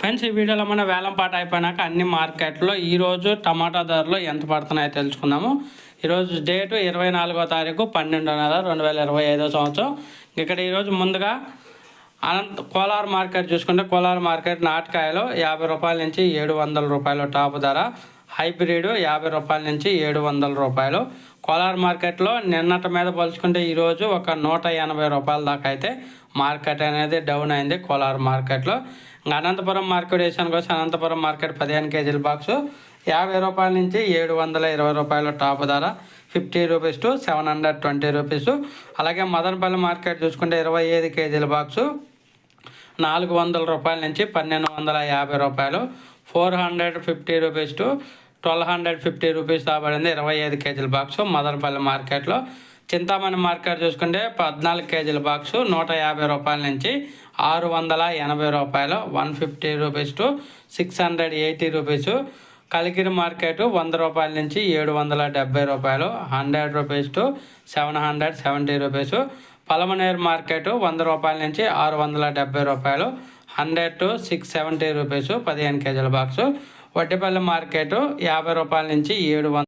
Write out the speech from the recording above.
Friends ఈ వీడియోలో మన వేలం పాట అయిపోయినాక అన్ని మార్కెట్లో ఈరోజు టమాటా ధరలు ఎంత పడుతున్నాయో తెలుసుకుందాము. ఈరోజు డేటు ఇరవై నాలుగో తారీఖు పన్నెండో నెల రెండు వేల ఇరవై ఐదో సంవత్సరం. ఇక్కడ ఈరోజు ముందుగా అనంత కోలార్ మార్కెట్ చూసుకుంటే కోలార్ మార్కెట్ నాటకాయలు యాభై రూపాయల నుంచి ఏడు వందల రూపాయలు టాప్ ధర. హైబ్రిడ్ యాభై రూపాయల నుంచి ఏడు వందల రూపాయలు. కోలార్ మార్కెట్లో నిన్నటి మీద పోల్చుకుంటే ఈరోజు ఒక నూట ఎనభై రూపాయల దాకా అయితే మార్కెట్ అనేది డౌన్ అయింది కోలార్ మార్కెట్లో. ఇంకా అనంతపురం మార్కెట్ విషయానికి వచ్చి అనంతపురం మార్కెట్ పదిహేను కేజీల బాక్సు యాభై రూపాయల నుంచి ఏడు వందల ఇరవై రూపాయలు టాప్ ధర fifty rupees to seven hundred twenty rupees. అలాగే మదనపల్లి మార్కెట్ చూసుకుంటే ఇరవై ఐదు కేజీల బాక్సు నాలుగు వందల రూపాయల నుంచి పన్నెండు వందల యాభై రూపాయలు. Four hundred fifty rupees to twelve hundred fifty rupees దాబడింది ఇరవై ఐదు కేజీల బాక్సు మదనపల్లి మార్కెట్లో. చింతామణి మార్కెట్ చూసుకుంటే పద్నాలుగు కేజీల బాక్సు నూట యాభై రూపాయల నుంచి ఆరు వందల ఎనభై రూపాయలు one fifty rupees to six hundred eighty rupees. Kalikiri market వంద రూపాయల నుంచి ఏడు వందల డెబ్బై రూపాయలు hundred rupees to seven hundred seventy rupees. Palamaner market వంద రూపాయల నుంచి ఆరు వందల డెబ్బై రూపాయలు hundred to six seventy rupees పదిహేను కేజీల బాక్సు. వడ్డిపల్లి మార్కెట్ యాభై రూపాయల నుంచి ఏడు